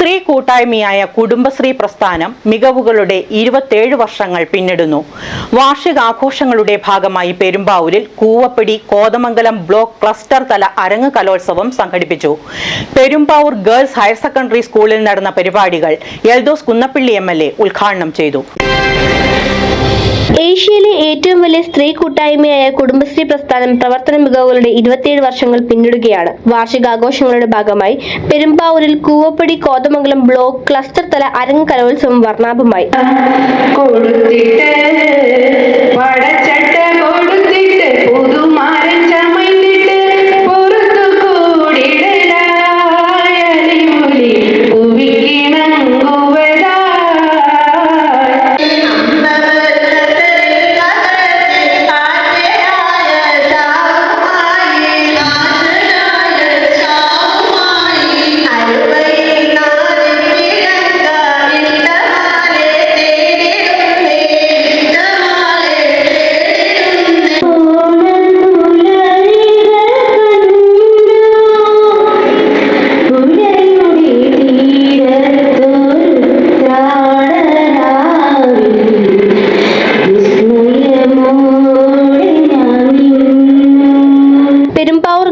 സ്ത്രീ കൂട്ടായ്മയായ കുടുംബശ്രീ പ്രസ്ഥാനം മികവുകളുടെ ഇരുപത്തേഴ് വർഷങ്ങൾ പിന്നിടുന്നു. വാർഷികാഘോഷങ്ങളുടെ ഭാഗമായി പെരുമ്പാവൂരിൽ കൂവപ്പടി കോതമംഗലം ബ്ലോക്ക് ക്ലസ്റ്റർ തല അരങ്ങ് കലോത്സവം സംഘടിപ്പിച്ചു. പെരുമ്പാവൂർ ഗേൾസ് ഹയർ സെക്കൻഡറി സ്കൂളിൽ നടന്ന പരിപാടികൾ എൽദോസ് കുന്നപ്പിള്ളി എം ഉദ്ഘാടനം ചെയ്തു. ഏഷ്യയിലെ ഏറ്റവും വലിയ സ്ത്രീ കൂട്ടായ്മയായ കുടുംബശ്രീ പ്രസ്ഥാനം പ്രവർത്തന മികവുകളുടെ ഇരുപത്തിയേഴ് വർഷങ്ങൾ പിന്നിടുകയാണ്. വാർഷികാഘോഷങ്ങളുടെ ഭാഗമായി പെരുമ്പാവൂരിൽ കൂവപ്പടി കോതമംഗലം ബ്ലോക്ക് ക്ലസ്റ്റർ തല അരങ്ങ് കലോത്സവം വർണാഭമായി. കൊടുത്തിട്ട്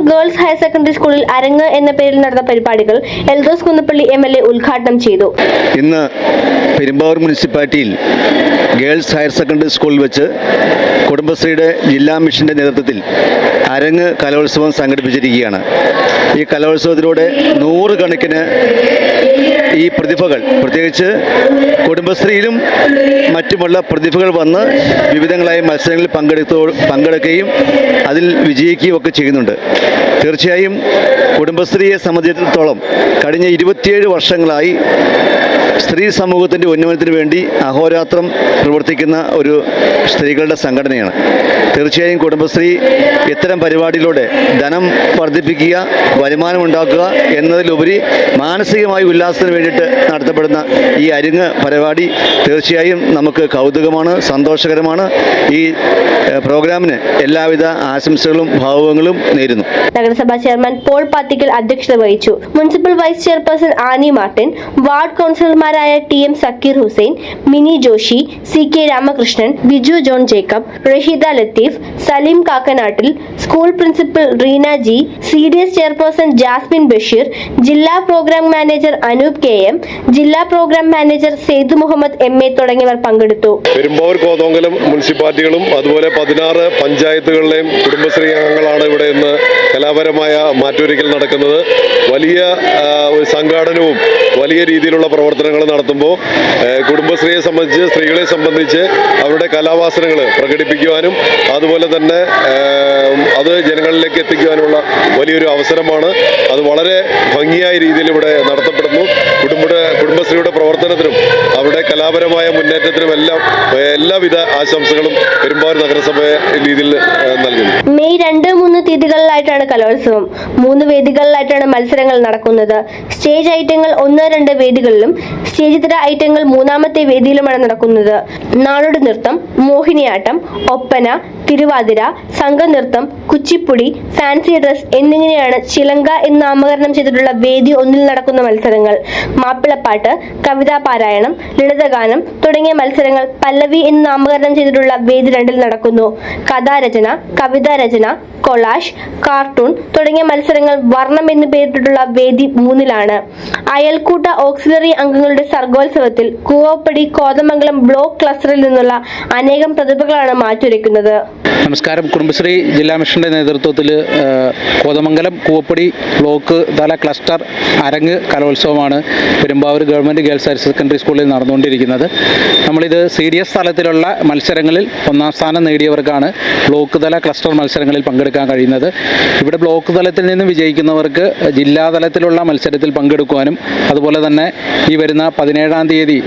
ഗേൾസ് ഹയർ സെക്കൻഡറി സ്കൂളിൽ അരങ്ങ് എന്ന പേരിൽ നടന്ന പരിപാടികൾ Eldhose Kunnappilly M L A ഉദ്ഘാടനം ചെയ്തു. ഇന്ന് പെരുമ്പാവൂർ മുനിസിപ്പാലിറ്റിയിൽ ഗേൾസ് ഹയർ സെക്കൻഡറി സ്കൂളിൽ വെച്ച് കുടുംബശ്രീയുടെ ജില്ലാ മിഷന്റെ നേതൃത്വത്തിൽ അരങ്ങ് കലോത്സവം സംഘടിപ്പിച്ചിരിക്കുകയാണ്. ഈ കലോത്സവത്തിലൂടെ നൂറുകണക്കിന് ഈ പ്രതിഭകൾ പ്രത്യേകിച്ച് കുടുംബശ്രീയിലും മറ്റുമുള്ള പ്രതിഭകൾ വന്ന് വിവിധങ്ങളായ മത്സരങ്ങളിൽ പങ്കെടുത്തോ പങ്കെടുക്കുകയും അതിൽ വിജയിക്കുകയും ഒക്കെ ചെയ്യുന്നുണ്ട്. തീർച്ചയായും കുടുംബശ്രീയെ സംബന്ധിച്ചിടത്തോളം കഴിഞ്ഞ ഇരുപത്തിയേഴ് വർഷങ്ങളായി സ്ത്രീ സമൂഹത്തിന്റെ ഉന്നമനത്തിന് വേണ്ടി അഹോരാത്രം പ്രവർത്തിക്കുന്ന ഒരു സ്ത്രീകളുടെ സംഘടനയാണ്. തീർച്ചയായും കുടുംബശ്രീ ഇത്തരം പരിപാടിയിലൂടെ ധനം വർദ്ധിപ്പിക്കുക വരുമാനം ഉണ്ടാക്കുക എന്നതിലുപരി മാനസികമായ ഉല്ലാസത്തിന് വേണ്ടിയിട്ട് നടത്തപ്പെടുന്ന ഈ അരിങ്ങ് പരിപാടി തീർച്ചയായും നമുക്ക് കൗതുകമാണ് സന്തോഷകരമാണ്. ഈ പ്രോഗ്രാമിന് എല്ലാവിധ ആശംസകളും ഭാവങ്ങളും നേരുന്നു. നഗരസഭാ ചെയർമാൻ പോൾ പാത്തിക്കൽ അധ്യക്ഷത വഹിച്ചു. Municipal vice chairperson Ani Martin ward കൗൺസിലർമാരായ T M Sakkeer Hussain Mini Joshi C K Ramakrishnan Biju John Jacob Rasheeda Latheef Saleem കാക്കനാട്ടിൽ school principal Reena G C D S chairperson Jasmin Basheer ജില്ലാ programme manager Anoop K M ജില്ലാ programme manager Sayed Muhammad M A തുടങ്ങിയവർ പങ്കെടുത്തു. പെരുമ്പാവൂർ കോതമംഗലം മുനിസിപ്പാലിറ്റികളും അതുപോലെ പതിനാറ് പഞ്ചായത്തുകളിലെയും കുടുംബശ്രീ അംഗങ്ങളാണ് ഇവിടെ ഇന്ന് കലാപരമായ മാറ്റൊരുക്കൽ നടക്കുന്നത്. വലിയ ഒരു സംഘാടനവും വലിയ രീതിയിലുള്ള പ്രവർത്തനങ്ങൾ നടത്തുമ്പോൾ കുടുംബശ്രീയെ സംബന്ധിച്ച് സ്ത്രീകളെ സംബന്ധിച്ച് അവരുടെ കലാവാസനകൾ പ്രകടിപ്പിക്കുവാനും അതുപോലെ തന്നെ അത് ജനങ്ങളിലേക്ക് എത്തിക്കുവാനുള്ള വലിയൊരു അവസരമാണ്. അത് വളരെ ഭംഗിയായ രീതിയിൽ ഇവിടെ നടത്തപ്പെടുന്നു. കുടുംബ കുടുംബശ്രീയുടെ പ്രവർത്തനത്തിനും അവരുടെ കലാപരമായ മുന്നേറ്റത്തിനും എല്ലാം എല്ലാവിധ ആശംസകളും പെരുമ്പാവൂർ നഗരസഭ രീതിയിൽ നൽകുന്നു. മെയ് രണ്ട് മൂന്ന് തീയതികളിലായിട്ടാണ് കലോത്സവം. മൂന്ന് വേദികളിലായിട്ടാണ് മത്സരങ്ങൾ നടക്കുന്നത്. സ്റ്റേജ് ഐറ്റങ്ങൾ ഒന്ന് രണ്ട് വേദികളിലും സ്റ്റേജ് ഇതര ഐറ്റങ്ങൾ മൂന്നാമത്തെ വേദിയിലുമാണ് നടക്കുന്നത്. നാടോടി നൃത്തം മോഹിനിയാട്ടം ഒപ്പന തിരുവാതിര സംഘനൃത്തം കുച്ചിപ്പുടി ഫാൻസി ഡ്രസ് എന്നിങ്ങനെയാണ് ചിലങ്ക എന്ന് നാമകരണം ചെയ്തിട്ടുള്ള വേദി ഒന്നിൽ നടക്കുന്ന മത്സരങ്ങൾ. മാപ്പിളപ്പാട്ട് കവിതാ പാരായണം ലളിതഗാനം തുടങ്ങിയ മത്സരങ്ങൾ പല്ലവി എന്ന് നാമകരണം ചെയ്തിട്ടുള്ള വേദി രണ്ടിൽ നടക്കുന്നു. കഥാരചന കവിതാരചന കൊളാഷ് കാർട്ടൂൺ തുടങ്ങിയ മത്സരങ്ങൾ വർണം എന്ന് പേരിട്ടിട്ടുള്ള വേദി മൂന്നിലാണ്. അയൽക്കൂട്ട ഓക്സിലറി അംഗങ്ങളുടെ സർഗോത്സവത്തിൽ കൂവപ്പടി കോതമംഗലം ബ്ലോക്ക് ക്ലസ്റ്ററിൽ നിന്നുള്ള അനേകം പ്രതിഭകളാണ് മാറ്റുരയ്ക്കുന്നത്. നമസ്കാരം. കുടുംബശ്രീ ജില്ലാ മിഷന്റെ നേതൃത്വത്തിൽ കോതമംഗലം കൂവപ്പടി ബ്ലോക്ക് തല ക്ലസ്റ്റർ അരങ്ങ് കലോത്സവമാണ് Perumbavoor government girls higher secondary സ്കൂളിൽ നടന്നുകൊണ്ടിരിക്കുന്നത്. നമ്മളിത് സി ഡി എസ് തലത്തിലുള്ള മത്സരങ്ങളിൽ ഒന്നാം സ്ഥാനം നേടിയവർക്കാണ് ബ്ലോക്ക് തല ക്ലസ്റ്റർ മത്സരങ്ങളിൽ പങ്കെടുക്കാൻ കഴിയുന്നത്. ഇവിടെ ബ്ലോക്ക് തലത്തിൽ നിന്ന് വിജയിക്കുന്നവർക്ക് ജില്ലാ തലത്തിലുള്ള മത്സരത്തിൽ പങ്കെടുക്കുവാനും അതുപോലെ തന്നെ ഈ വരുന്ന പതിനേഴാം തീയതി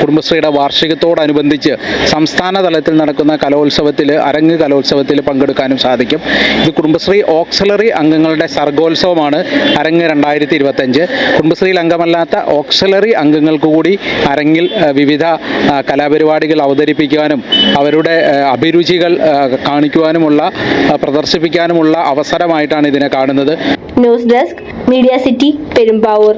കുടുംബശ്രീയുടെ വാർഷികത്തോടനുബന്ധിച്ച് സംസ്ഥാന തലത്തിൽ നടക്കുന്ന കലോത്സവത്തിൽ അരങ്ങ് കലോത്സവത്തിൽ പങ്കെടുക്കാനും സാധിക്കും. ഇത് കുടുംബശ്രീ ഓക്സലറി അംഗങ്ങളുടെ സർഗോത്സവമാണ് അരങ്ങ് രണ്ടായിരത്തി ഇരുപത്തഞ്ച് കുടുംബശ്രീയിൽ അംഗമല്ലാത്ത ഓക്സലറി അംഗങ്ങൾക്ക് കൂടി അരങ്ങിൽ വിവിധ കലാപരിപാടികൾ അവതരിപ്പിക്കാനും അവരുടെ അഭിരുചികൾ കാണിക്കുവാനുമുള്ള പ്രദർശിപ്പിക്കാനുമുള്ള അവസരമായിട്ടാണ് ഇതിനെ കാണുന്നത്. News desk media city Perumbavoor.